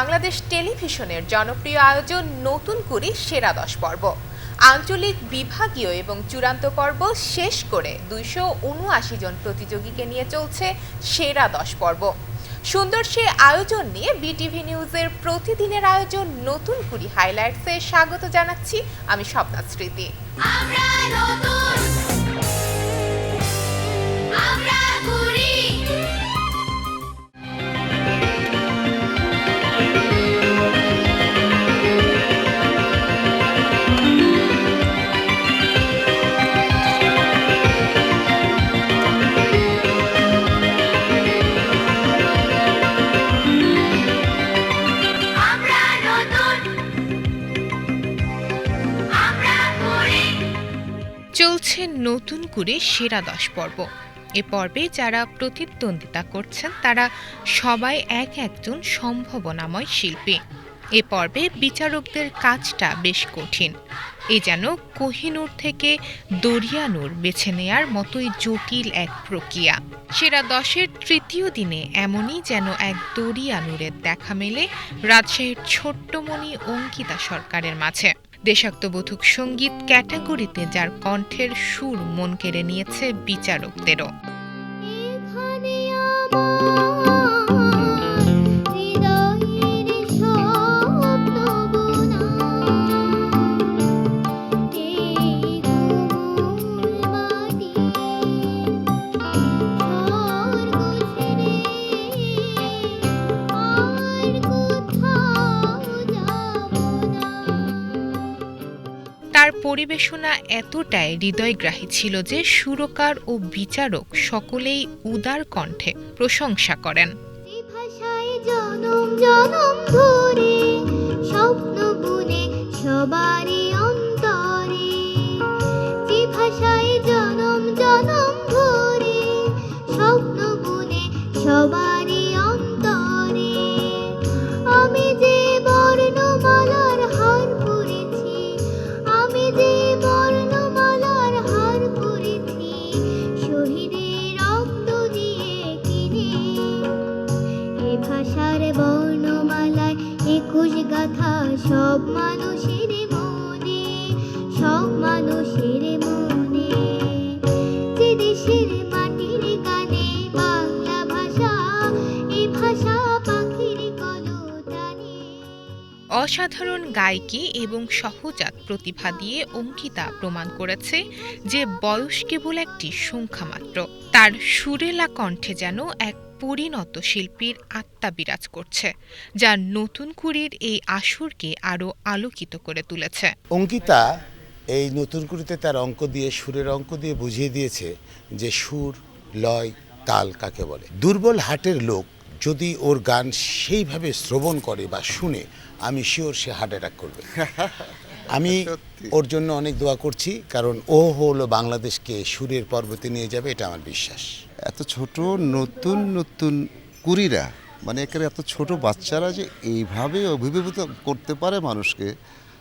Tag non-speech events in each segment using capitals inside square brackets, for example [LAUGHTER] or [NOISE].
বাংলাদেশ টেলিভিশনের জনপ্রিয় আয়োজন নতুন করে সেরা দশ পর্ব। আঞ্চলিক বিভাগীয় এবং চূড়ান্ত পর্ব শেষ করে দুইশো উনআশি জন প্রতিযোগীকে নিয়ে চলছে সেরা দশ পর্ব। সুন্দর সে আয়োজন নিয়ে বিটিভি নিউজের প্রতিদিনের আয়োজন নতুন কুড়ি হাইলাইটসে স্বাগত জানাচ্ছি আমি স্বপ্না স্মৃতি। আমরা নতুন করে সেরা দশ পর্ব। এ পর্বে যারা প্রতিদ্বন্দ্বিতা করছেন, তারা সবাই এক একজন সম্ভাবনাময় শিল্পী। এ পর্বে বিচারকদের কাজটা বেশ কঠিন। এ যেন কোহিনূর থেকে দরিয়ানুর বেছে নেয়ার মতোই জটিল এক প্রক্রিয়া। সেরা দশের তৃতীয় দিনে এমনই যেন এক দরিয়ানুরের দেখা মেলে রাজশাহীর ছোট্টমণি অঙ্কিতা সরকারের মাঝে। দেশাত্মবোধক সংগীত ক্যাটাগরিতে যার কণ্ঠের সুর মন কেড়ে নিয়েছে বিচারকদেরও। পরিবেশনা এতটাই হৃদয়গ্রাহী ছিল যে সুরকার ও বিচারক সকলেই উদার কণ্ঠে প্রশংসা করেন। জনম জনম ধরে স্বপ্ন বুনে সবারই গাথা সব মানুষের মনে, সব মানুষের মনে। যে দেশের মাটির গানে বাংলা ভাষা, এ ভাষা অসাধারণ গায়িকা এবং সহজাত প্রতিভা দিয়ে অঙ্কিতা প্রমাণ করেছে যে বয়স কেবল একটি সংখ্যা মাত্র তার সুরেলা কণ্ঠে যেন এক পরিণত শিল্পীর আত্মা বিরাজ করছে যা নতুন কুড়ির এই আসরকে আরও আলোকিত করে তুলেছে। অঙ্কিতা এই নতুন কুড়িতে তার অঙ্ক দিয়ে সুরের অঙ্ক দিয়ে বুঝিয়ে দিয়েছে যে সুর লয় তাল কাকে বলে। দুর্বল হাটের লোক যদি ওর গান সেইভাবে শ্রবণ করে বা শুনে আমি শিওর সে হার্ট অ্যাটাক করবে। [LAUGHS] আমি ওর জন্য অনেক দোয়া করছি কারণ ও হলো বাংলাদেশকে সুরের পর্বতে নিয়ে যাবে এটা আমার বিশ্বাস। এত ছোট, নতুন নতুন কুড়িরা মানে একেবারে এত ছোট বাচ্চারা যে এইভাবে অভিভূত করতে পারে মানুষকে,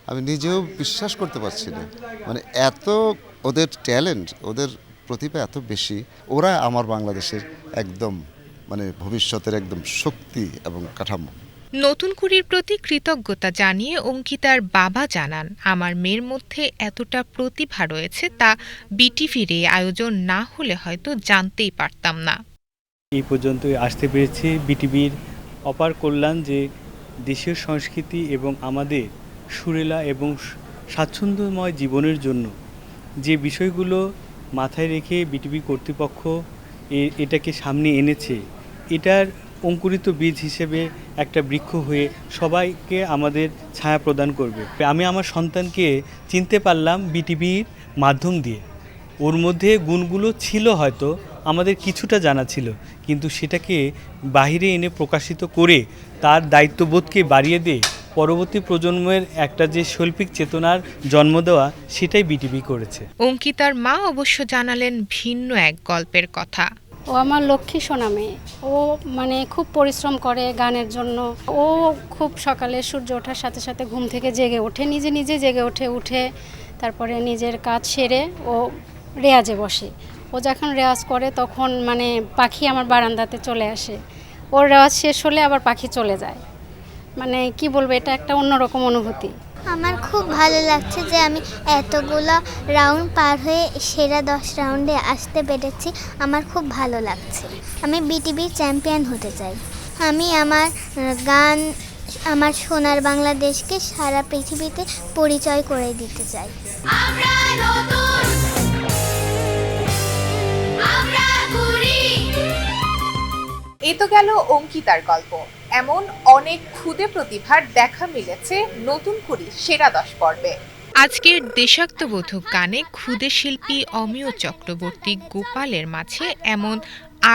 আমি নিজেও বিশ্বাস করতে পারছি না। মানে এত ওদের ট্যালেন্ট, ওদের প্রতিভা এত বেশি, ওরা আমার বাংলাদেশের একদম মানে ভবিষ্যতের একদম শক্তি এবং কাঠামো। নতুন কুড়ির প্রতি কৃতজ্ঞতা জানিয়ে অঙ্কিতার বাবা জানান, আমার মেয়ের মধ্যে এতটা প্রতিভা রয়েছে তা বিটিভির এই আয়োজন না হলে হয়তো জানতেই পারতাম না। এই পর্যন্তই আসতে পেরেছি বিটিভির অপার কল্যাণ যে দেশের সংস্কৃতি এবং আমাদের সুরেলা এবং স্বাচ্ছন্দ্যময় জীবনের জন্য যে বিষয়গুলো মাথায় রেখে বিটিভি কর্তৃপক্ষ এটাকে সামনে এনেছে, এটার অঙ্কুরিত বীজ হিসেবে একটা বৃক্ষ হয়ে সবাইকে আমাদের ছায়া প্রদান করবে। আমি আমার সন্তানকে চিনতে পারলাম বিটিভির মাধ্যম দিয়ে। ওর মধ্যে গুণগুলো ছিল হয়তো, আমাদের কিছুটা জানা ছিল, কিন্তু সেটাকে বাইরে এনে প্রকাশিত করে তার দায়িত্ববোধকে বাড়িয়ে দিয়ে পরবর্তী প্রজন্মের একটা যে শৈল্পিক চেতনার জন্ম দেওয়া, সেটাই বিটিভি করেছে। অঙ্কিতার মা অবশ্য জানালেন ভিন্ন এক গল্পের কথা। ও আমার লক্ষ্মী সোনা মেয়ে। ও মানে খুব পরিশ্রম করে গানের জন্য। ও খুব সকালে সূর্য ওঠার সাথে সাথে ঘুম থেকে জেগে ওঠে, নিজে নিজে জেগে ওঠে, উঠে তারপরে নিজের কাজ সেরে ও রেয়াজে বসে। ও যখন রেওয়াজ করে তখন মানে পাখি আমার বারান্দাতে চলে আসে। ওর রেওয়াজ শেষ হলে আবার পাখি চলে যায়। মানে কি বলব, এটা একটা অন্যরকম অনুভূতি। আমার খুব ভালো লাগছে যে আমি এতগুলো রাউন্ড পার হয়ে সেরা দশ রাউন্ডে আসতে পেরেছি। আমার খুব ভালো লাগছে। আমি বিটিভির চ্যাম্পিয়ন হতে চাই। আমি আমার গান আমার সোনার বাংলাদেশকে সারা পৃথিবীতে পরিচয় করে দিতে চাই। আমরা নতুন এ তো গেল অঙ্কিতার গল্প। এমন অনেক ক্ষুদে প্রতিভার দেখা মিলেছে নতুন করে সেরা দশ পর্বে। আজকের দেশাত্মবোধক গানে ক্ষুদে শিল্পী অমিয় চক্রবর্তী গোপালের মাঝে এমন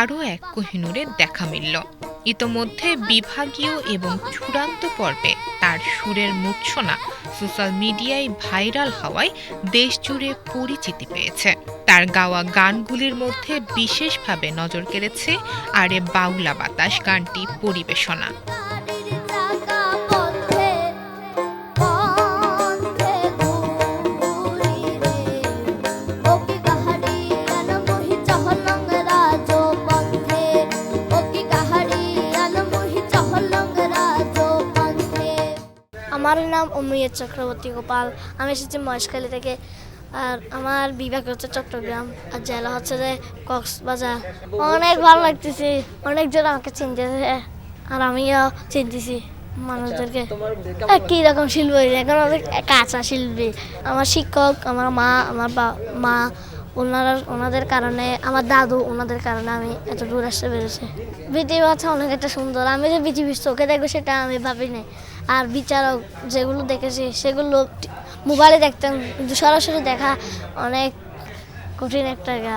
আরও এক কোহিনুরের দেখা মিলল। ইতোমধ্যে বিভাগীয় এবং চূড়ান্ত পর্বে তার সুরের মূর্ছনা সোশ্যাল মিডিয়ায় ভাইরাল হওয়ায় দেশ জুড়ে পরিচিতি পেয়েছে। তার গাওয়া গানগুলির মধ্যে বিশেষভাবে নজর কেড়েছে আরে বাউলা বাতাস গানটি পরিবেশনা। আমার নাম অমৃত চক্রবর্তী গোপাল। আমি এসেছি মহেশখালী থেকে। আর আমার বিভাগ হচ্ছে চট্টগ্রাম। আর জেলা হচ্ছে যে কক্সবাজার। অনেক ভালো লাগতেছে। অনেকজন আমাকে চিনতেছে। আর আমিও চিনতেছি মানুষদেরকে। আর কী রকম শিল্পী। এখন আমাদের কাঁচা শিল্পী। আমার শিক্ষক আমার মা আমার বা- মা ওনারা ওনাদের কারণে আমার দাদু ওনাদের কারণে আমি এত দূর আসতে পেরেছি। পৃথিবী হচ্ছে অনেক একটা সুন্দর। আমি যে পৃথিবীর চোখে দেখব সেটা আমি ভাবিনি। আর বিচারক যেগুলো দেখেছি, সেগুলো মোবাইলে দেখতাম, কিন্তু সরাসরি দেখা অনেক কঠিন একটা গা।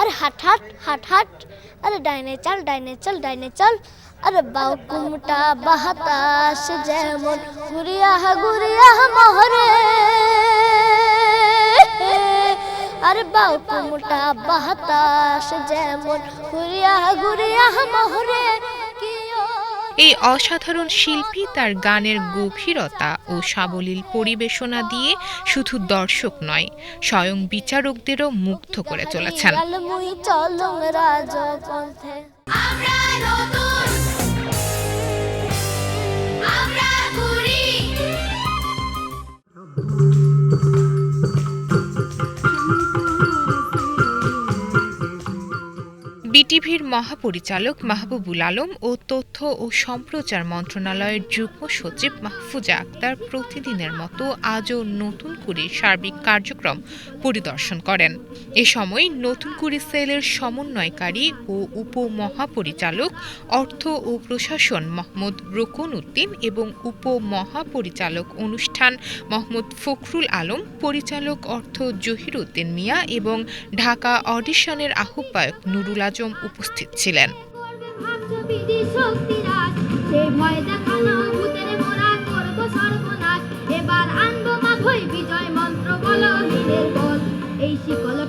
আরে হাট হাট হাট হাট। আরে ডাইনে চল ডাইনে চল ডাইনে চল। আরে বাউ কুমটা বাহাতাস যেমন গুরিয়া গুরিয়া মহরে। আরে বাউ কুমটা বাহাতাস যেমন গুরিয়া গুরিয়া মহরে। এই অসাধারণ শিল্পী তার গানের গভীরতা ও সাবলীল পরিবেশনা দিয়ে শুধু দর্শক নয় স্বয়ং বিচারকদেরও মুগ্ধ করে চলেছেন। বিটিভির মহাপরিচালক মাহবুবুল আলম ও তথ্য ও সম্প্রচার মন্ত্রণালয়ের যুগ্ম সচিব মাহফুজা আক্তার প্রতিদিনের মতো আজও নতুন কুড়ির সার্বিক কার্যক্রম পরিদর্শন করেন। এ সময় নতুন কুড়ি সেলের সমন্বয়কারী ও উপমহাপরিচালক অর্থ ও প্রশাসন মোহাম্মদ রোকন উদ্দিন এবং উপমহাপরিচালক অনুষ্ঠান মোহাম্মদ ফখরুল আলম, পরিচালক অর্থ জহির উদ্দিন মিয়া এবং ঢাকা অডিশনের আহ্বায়ক নুরুল আজম উপস্থিত ছিলেন এবার বিজয় মন্ত্র বলো বল এই চল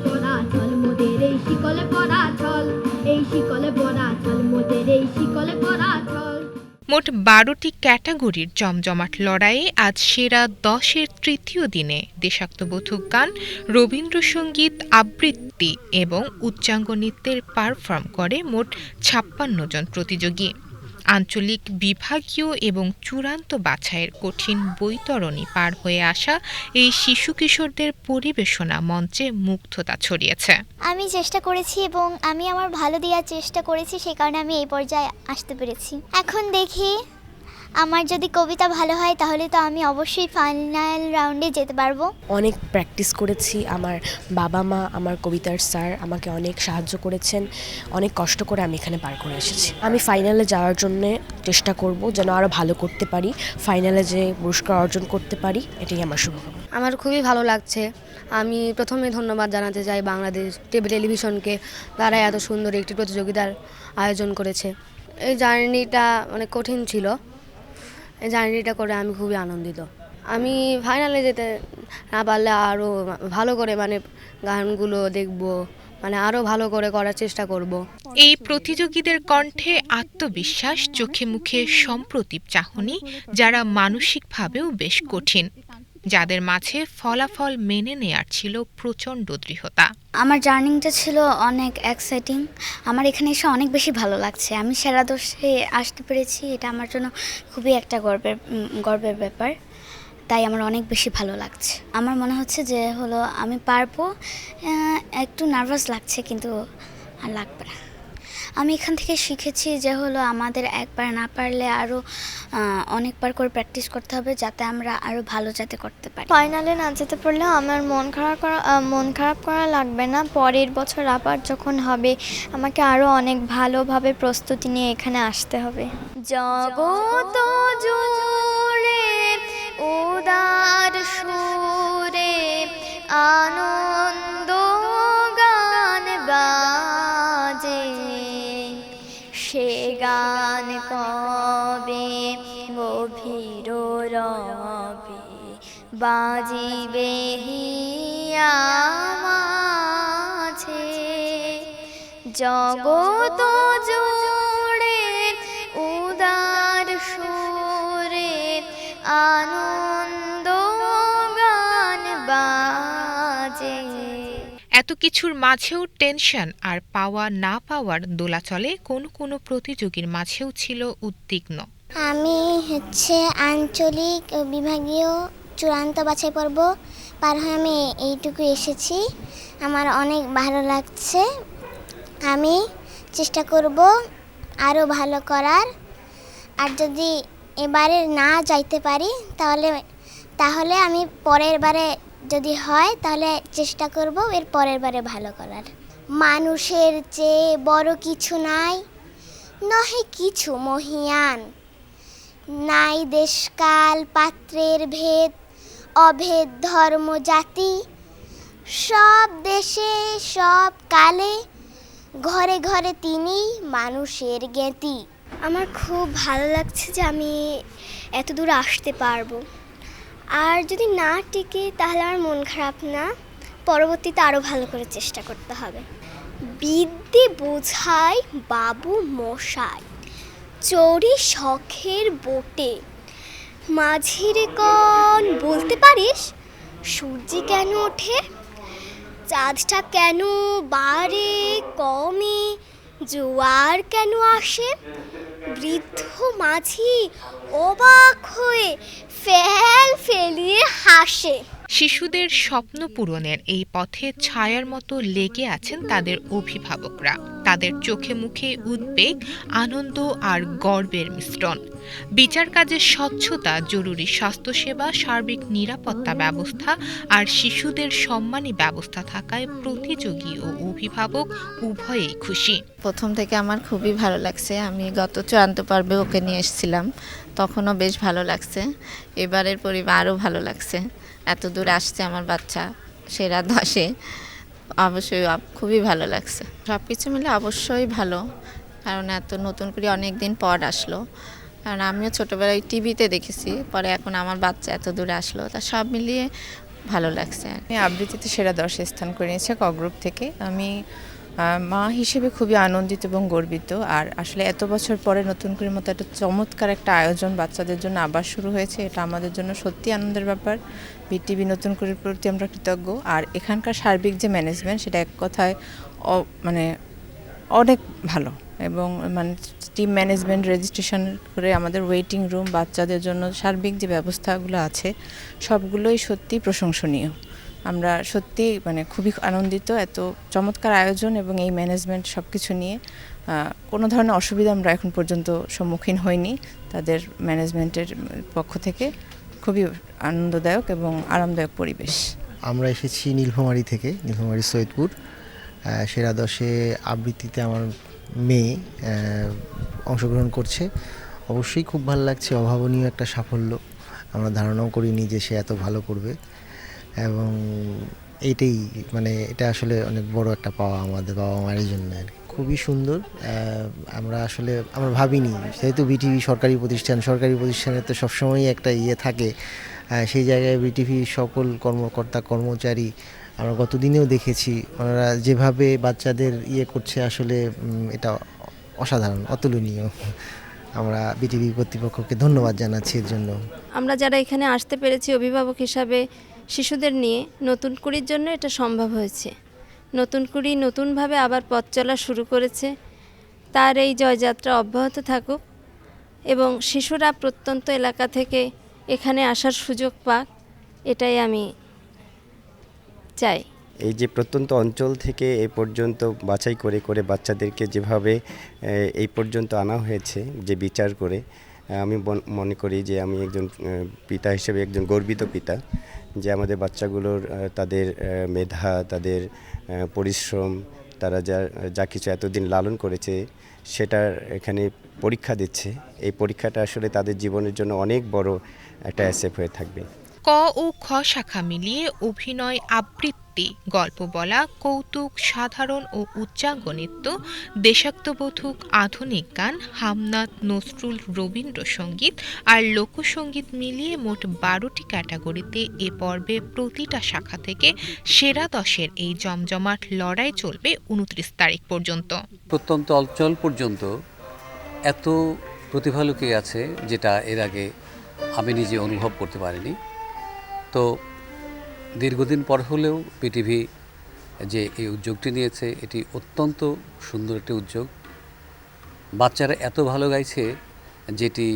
চল এই শিকলে পড়া চল মোদের এই শিকলে পড়া ছল মোট বারোটি ক্যাটাগরির জমজমাট লড়াইয়ে আজ সেরা দশের তৃতীয় দিনে দেশাত্মবোধক গান, রবীন্দ্রসঙ্গীত আবৃত্তি এবং উচ্চাঙ্গ নৃত্যের পারফর্ম করে মোট ছাপ্পান্ন জন প্রতিযোগী। আঞ্চলিক বিভাগীয় এবং চূড়ান্ত বাছাইয়ের কঠিন বৈতরণী পার হয়ে আসা এই শিশু কিশোরদের পরিবেশনা মঞ্চে মুগ্ধতা ছড়িয়েছে। আমি চেষ্টা করেছি এবং আমি আমার ভালো দেওয়ার চেষ্টা করেছি, সে কারণে আমি এই পর্যায়ে আসতে পেরেছি। এখন দেখি আমার যদি কবিতা ভালো হয় তাহলে তো আমি অবশ্যই ফাইনাল রাউন্ডে যেতে পারব। অনেক প্র্যাকটিস করেছি। আমার বাবা মা আমার কবিতার স্যার আমাকে অনেক সাহায্য করেছেন। অনেক কষ্ট করে আমি এখানে পার করে এসেছি। আমি ফাইনালে যাওয়ার জন্য চেষ্টা করব যেন আরও ভালো করতে পারি। ফাইনালে যে পুরস্কার অর্জন করতে পারি এটাই আমার শুভকামনা। আমার খুবই ভালো লাগছে। আমি প্রথমে ধন্যবাদ জানাতে চাই বাংলাদেশ টিভি টেলিভিশনকে। তারা এত সুন্দর একটি প্রতিযোগিতার আয়োজন করেছে। এই জার্নিটা অনেক কঠিন ছিল। জার্নিটা করে আমি খুবই আনন্দিত। আমি ফাইনালে যেতে না পারলে আরও ভালো করে মানে গানগুলো দেখব মানে আরও ভালো করে করার চেষ্টা করব। এই প্রতিযোগীদের কণ্ঠে আত্মবিশ্বাস, চোখে মুখে সম্প্রতি চাহনি, যারা মানসিকভাবেও বেশ কঠিন। যাদের মাঝে ফলাফল মেনে নেয়ার ছিল প্রচণ্ড দৃঢ়তা। আমার জার্নিংটা ছিল অনেক এক্সাইটিং আমার এখানে এসে অনেক বেশি ভালো লাগছে। আমি সেরা দোষে আসতে পেরেছি। এটা আমার জন্য খুবই একটা গর্বের গর্বের ব্যাপার। তাই আমার অনেক বেশি ভালো লাগছে। আমার মনে হচ্ছে যে হলো আমি পারব। একটু নার্ভাস লাগছে, কিন্তু আর লাগবে না। আমি এখান থেকে শিখেছি যে হলো আমাদের একবার না পারলে আরও অনেকবার করে প্র্যাকটিস করতে হবে যাতে আমরা আরও ভালো যাতে করতে পারি। ফাইনালে না যেতে পারলেও আমার মন খারাপ করা মন খারাপ করা লাগবে না। পরের বছর আবার যখন হবে, আমাকে আরও অনেক ভালোভাবে প্রস্তুতি নিয়ে এখানে আসতে হবে। জগত জুড়ে, উদার সুরে, আনন্দ গান বাজে গান কবে? গভীর রবে বাজিবে হিয়া মাঝে। জগত এত কিছুর মাঝেও টেনশন আর পাওয়া না পাওয়ার দোলাচলে কোনো কোনো প্রতিযোগীর মাঝেও ছিল উদ্বিগ্ন। আমি হচ্ছে আঞ্চলিক বিভাগীয় চূড়ান্ত বাছাই পর্ব পার হয়ে আমি এইটুকু এসেছি। আমার অনেক ভালো লাগছে। আমি চেষ্টা করব আরও ভালো করার। আর যদি এবারে না যাইতে পারি, তাহলে তাহলে আমি পরের বারে যদি হয়, তাহলে চেষ্টা করব এর পরের বারে ভালো করার। মানুষের চেয়ে বড় কিছু নাই, নহে কিছু মহিয়ান। নাই দেশকাল, পাত্রের ভেদ, অভেদ ধর্ম, জাতি। সব দেশে, সব কালে, ঘরে ঘরে তিনি মানুষের জ্ঞাতি। আমার খুব ভালো লাগছে যে আমি এত দূর আসতে পারব। আর যদি না টিকে, তাহলে আমার মন খারাপ না। পরবর্তীতে আরও ভালো করে চেষ্টা করতে হবে। বিদ্যে বোঝায় বাবু মশাই চড়ি শখের বোটে। মাঝিরে কন, বলতে পারিস? সূর্যি কেন ওঠে? চাঁদটা কেন বাড়ে কমে? জোয়ার কেন আসে? বৃদ্ধ মাঝি অবাক হয়ে ফেল ফেলিয়ে হাসে। শিশুদের স্বপ্ন পূরণের এই পথে ছায়ার মতো লেগে আছেন তাদের অভিভাবকরা। তাদের চোখে মুখে উদ্বেগ, আনন্দ আর গর্বের মিশ্রণ। বিচার কাজের স্বচ্ছতা, জরুরি স্বাস্থ্যসেবা, সার্বিক নিরাপত্তা ব্যবস্থা আর শিশুদের সম্মানী ব্যবস্থা থাকায় প্রতিযোগী ও অভিভাবক উভয়েই খুশি। প্রথম থেকে আমার খুবই ভালো লাগছে। আমি গত চূড়ান্ত পর্বে ওকে নিয়ে এসেছিলাম। তখনও বেশ ভালো লাগছে। এবারের পরিবার আরও ভালো লাগছে। এত দূর আসছে আমার বাচ্চা, সেরা দশে। অবশ্যই খুবই ভালো লাগছে। সব কিছু মিলে অবশ্যই ভালো, কারণ এত নতুন করে অনেক দিন পর আসলো। কারণ আমিও ছোটোবেলায় টিভিতে দেখেছি, পরে এখন আমার বাচ্চা এত দূরে আসলো, তা সব মিলিয়ে ভালো লাগছে আমি আবৃত্তিতে সেরা দশে স্থান করে নিয়েছে ক গ্রুপ থেকে? আমি মা হিসেবে খুবই আনন্দিত এবং গর্বিত। আর আসলে এত বছর পরে নতুন করে মতো একটা চমৎকার একটা আয়োজন বাচ্চাদের জন্য আবার শুরু হয়েছে, এটা আমাদের জন্য সত্যি আনন্দের ব্যাপার। বিটিভি নতুন করে প্রতি আমরা কৃতজ্ঞ। আর এখানকার সার্বিক যে ম্যানেজমেন্ট সেটা এক কথায় মানে অনেক ভালো। এবং মানে টিম ম্যানেজমেন্ট রেজিস্ট্রেশন করে আমাদের ওয়েটিং রুম বাচ্চাদের জন্য সার্বিক যে ব্যবস্থাগুলো আছে, সবগুলোই সত্যি প্রশংসনীয়। আমরা সত্যি মানে খুবই আনন্দিত, এত চমৎকার আয়োজন এবং এই ম্যানেজমেন্ট সব কিছু নিয়ে কোনো ধরনের অসুবিধা আমরা এখন পর্যন্ত সম্মুখীন হইনি তাদের ম্যানেজমেন্টের পক্ষ থেকে। খুবই আনন্দদায়ক এবং আরামদায়ক পরিবেশ। আমরা এসেছি নীলফামারী থেকে, নীলফামারী সৈয়দপুর। সেরা দশে আবৃত্তিতে আমার মেয়ে অংশগ্রহণ করছে। অবশ্যই খুব ভালো লাগছে, অভাবনীয় একটা সাফল্য। আমরা ধারণাও করিনি যে সে এত ভালো করবে। এবং এইটাই মানে এটা আসলে অনেক বড় একটা পাওয়া আমাদের বাবা মায়ের জন্য আর কি। খুবই সুন্দর। আমরা আসলে, আমরা ভাবিনি, যেহেতু বিটিভি সরকারি প্রতিষ্ঠান, সরকারি প্রতিষ্ঠানের তো সবসময়ই একটা ইয়ে থাকে। সেই জায়গায় বিটিভি সকল কর্মকর্তা, কর্মচারী আমরা গতদিনেও দেখেছি, ওনারা যেভাবে বাচ্চাদের ইয়ে করছে আসলে এটা অসাধারণ, অতুলনীয়। আমরা বিটিভি কর্তৃপক্ষকে ধন্যবাদ জানাচ্ছি এর জন্য। আমরা যারা এখানে আসতে পেরেছি, অভিভাবক হিসাবে শিশুদের নিয়ে নতুন কুড়ির জন্য এটা সম্ভব হয়েছে। নতুন কুড়ি নতুনভাবে আবার পথ চলা শুরু করেছে। তার এই জয়যাত্রা অব্যাহত থাকুক এবং শিশুরা প্রত্যন্ত এলাকা থেকে এখানে আসার সুযোগ পাক, এটাই আমি চাই। এই যে প্রত্যন্ত অঞ্চল থেকে এই পর্যন্ত বাছাই করে করে বাচ্চাদেরকে যেভাবে এই পর্যন্ত আনা হয়েছে, যে বিচার করে আমি মনে করি যে আমি একজন পিতা হিসেবে একজন গর্বিত পিতা, যে আমাদের বাচ্চাগুলোর তাদের মেধা, তাদের পরিশ্রম, তারা যা যা কিছু এতদিন লালন করেছে, সেটার এখানে পরীক্ষা দিচ্ছে। এই পরীক্ষাটা আসলে তাদের জীবনের জন্য অনেক বড় একটা অ্যাসেপ হয়ে থাকবে। ক ও খ শাখা মিলিয়ে অভিনয় আবৃত্তি গল্প বলা কৌতুক, সাধারণ ও উচ্চাঙ্গনৃত্য দেশাত্মবোধক আধুনিক গান হামনাত নজরুল রবীন্দ্রসঙ্গীত আর লোকসঙ্গীত মিলিয়ে মোট বারোটি ক্যাটাগরিতে এ পর্বে প্রতিটা শাখা থেকে সেরা দশের এই জমজমাট লড়াই চলবে উনত্রিশ তারিখ পর্যন্ত। প্রত্যন্ত অঞ্চল পর্যন্ত এত প্রতিভা লুকিয়ে আছে যেটা এর আগে আমি নিজে অনুভব করতে পারিনি। তো দীর্ঘদিন পর হলেও পিটিভি যে এই উদ্যোগটি নিয়েছে, এটি অত্যন্ত সুন্দর একটি উদ্যোগ। বাচ্চারা এত ভালো গাইছে যেটি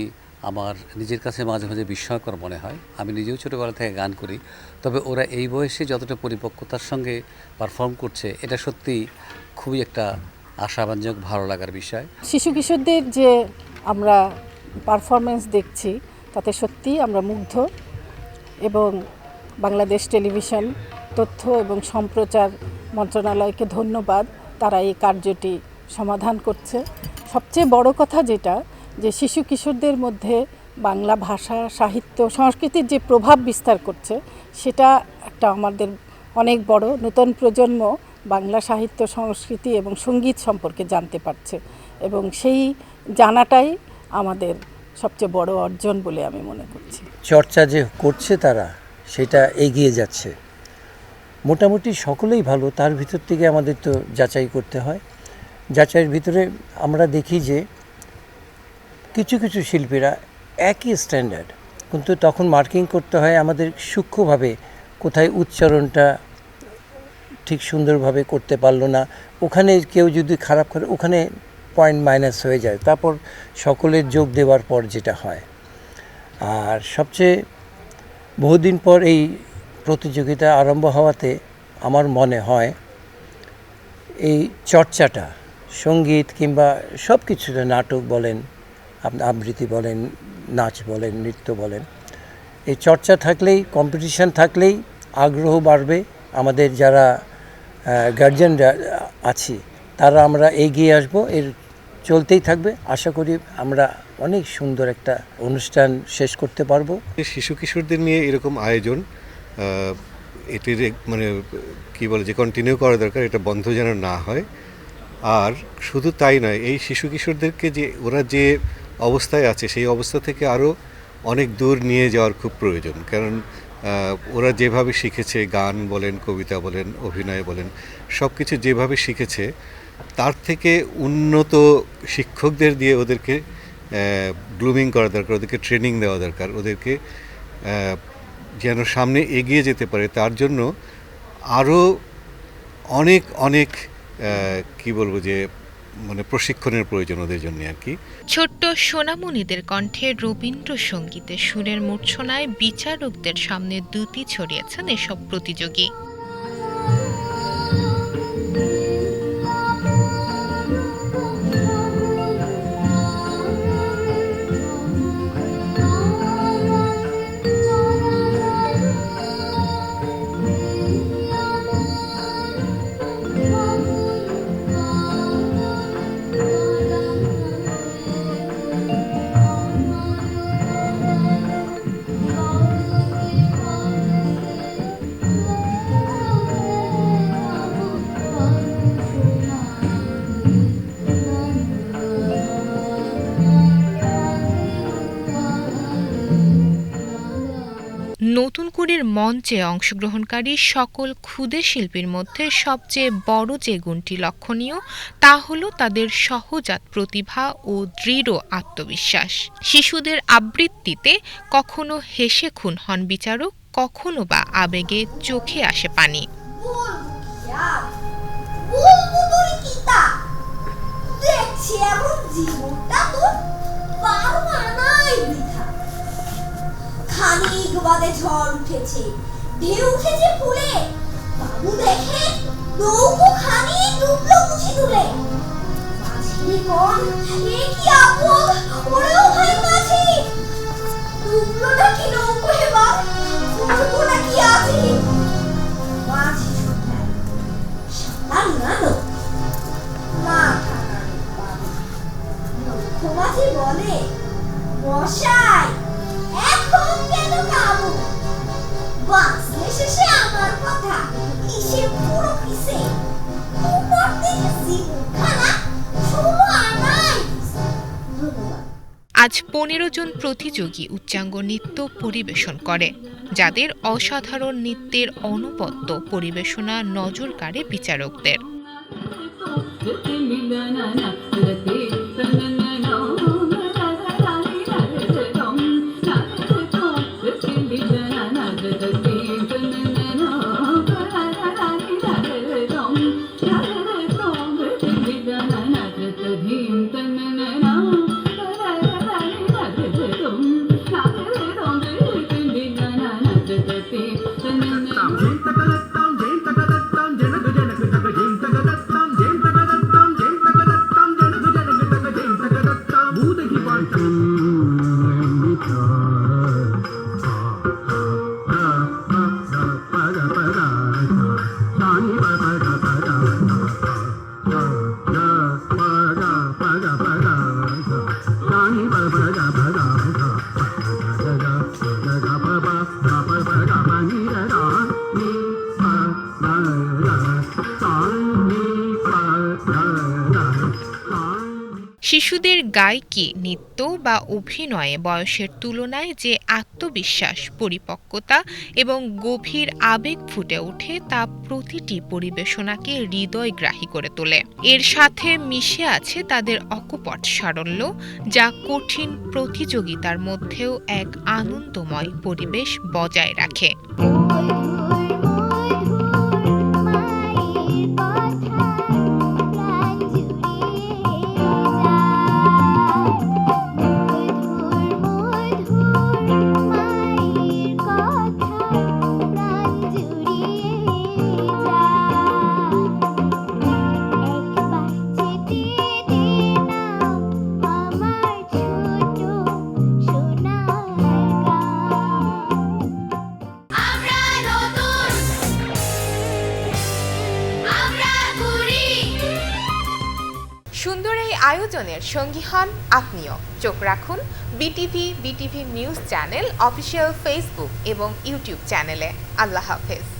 আমার নিজের কাছে মাঝে মাঝে বিস্ময়কর মনে হয়। আমি নিজেও ছোটোবেলা থেকে গান করি, তবে ওরা এই বয়সে যতটা পরিপক্কতার সঙ্গে পারফর্ম করছে, এটা সত্যি খুবই একটা আশাব্যঞ্জক, ভালো লাগার বিষয়। শিশু কিশোরদের যে আমরা পারফরমেন্স দেখছি, তাতে সত্যিই আমরা মুগ্ধ এবং বাংলাদেশ টেলিভিশন তথ্য এবং সম্প্রচার মন্ত্রণালয়কে ধন্যবাদ। তারা এই কার্যটি সমাধান করছে। সবচেয়ে বড় কথা যেটা, যে শিশু কিশোরদের মধ্যে বাংলা ভাষা, সাহিত্য, সংস্কৃতির যে প্রভাব বিস্তার করছে, সেটা একটা আমাদের অনেক বড় নতুন প্রজন্ম বাংলা সাহিত্য, সংস্কৃতি এবং সংগীত সম্পর্কে জানতে পারছে। এবং সেই জানাটাই আমাদের সবচেয়ে বড় অর্জন বলে আমি মনে করছি। চর্চা যে করছে তারা সেটা এগিয়ে যাচ্ছে। মোটামুটি সকলেই ভালো, তার ভিতর থেকে আমাদের তো যাচাই করতে হয়। যাচাইয়ের ভিতরে আমরা দেখি যে কিছু কিছু শিল্পীরা একই স্ট্যান্ডার্ড কিন্তু তখন মার্কিং করতে হয় আমাদের সূক্ষ্মভাবে কোথায় উচ্চারণটা ঠিক সুন্দরভাবে করতে পারল না। ওখানে কেউ যদি খারাপ করে, ওখানে পয়েন্ট মাইনাস হয়ে যায়। তারপর সকলের যোগ দেওয়ার পর যেটা হয়। আর সবচেয়ে বহুদিন পর এই প্রতিযোগিতা আরম্ভ হওয়াতে আমার মনে হয় এই চর্চাটা, সংগীত কিংবা সব কিছুতে নাটক বলেন আবৃত্তি বলেন, নাচ বলেন, নৃত্য বলেন, এই চর্চা থাকলেই, কম্পিটিশন থাকলেই আগ্রহ বাড়বে। আমাদের যারা গার্জেনরা আছি, তারা আমরা এগিয়ে আসব, এর চলতেই থাকবে। আশা করি আমরা অনেক সুন্দর একটা অনুষ্ঠান শেষ করতে পারব। শিশু কিশোরদের নিয়ে এরকম আয়োজন এটির মানে কি বলে, যে কন্টিনিউ করা দরকার, এটা বন্ধ যেন না হয়। আর শুধু তাই নয়, এই শিশু কিশোরদেরকে যে, ওরা যে অবস্থায় আছে, সেই অবস্থা থেকে আরও অনেক দূর নিয়ে যাওয়ার খুব প্রয়োজন। কারণ ওরা যেভাবে শিখেছে, গান বলেন, কবিতা বলেন, অভিনয় বলেন সব কিছু যেভাবে শিখেছে, তার থেকে উন্নত শিক্ষকদের দিয়ে ওদেরকে গ্লুমিং করা দরকার, ওদেরকে ট্রেনিং দেওয়া দরকার, ওদেরকে যেন সামনে এগিয়ে যেতে পারে। তার জন্য আরও অনেক অনেক কি বলব যে মানে প্রশিক্ষণের প্রয়োজন ওদের জন্য আর কি। ছোট্ট সোনামণিদের কণ্ঠে রবীন্দ্রসঙ্গীতের সুরের মূর্ছনায় বিচারকদের সামনে দুটি ছড়িয়েছেন এসব প্রতিযোগী। নতুন কুড়ির মঞ্চে অংশগ্রহণকারী সকল ক্ষুদে শিল্পীর মধ্যে সবচেয়ে বড় যে গুণটি লক্ষণীয়, তা হলো তাদের সহজাত প্রতিভা ও দৃঢ় আত্মবিশ্বাস। শিশুদের আবৃত্তিতে কখনো হেসে খুন হন বিচারক, কখনো বা আবেগে চোখে আসে পানি। জীবনটা তোর পারো আনাই বৃথা। খানিক বাদে ঝড় উঠেছে। ঢেউ উঠেছে ফুলে। বাবু দেখে নৌকো খানি ডুবলো মুছি তুলে। মাঝি কোন এ কি আপদ ওরেও ভাই মাঝি। ডুবলো নাকি নৌকো এবার? উঠবো নাকি আছি? মাঝি সাঁতার নানো মা লক্ষ্যমাঝি বলে মশাই আজ পনেরো জন প্রতিযোগী উচ্চাঙ্গ নৃত্য পরিবেশন করে, যাদের অসাধারণ নৃত্যের অনুপত্য পরিবেশনা নজর কাড়ে বিচারকদের। গায়কি, নৃত্য বা অভিনয়ে বয়সের তুলনায় যে আত্মবিশ্বাস, পরিপক্কতা এবং গভীর আবেগ ফুটে ওঠে তা প্রতিটি পরিবেশনাকে হৃদয়গ্রাহী করে তোলে। এর সাথে মিশে আছে তাদের অকপট সারল্য, যা কঠিন প্রতিযোগিতার মধ্যেও এক আনন্দময় পরিবেশ বজায় রাখে। আয়োজনের সঙ্গী হন আপনিও। চোখ রাখুন BTV BTV news channel, official Facebook এবং ইউটিউব চ্যানেলে। আল্লাহ হাফেজ।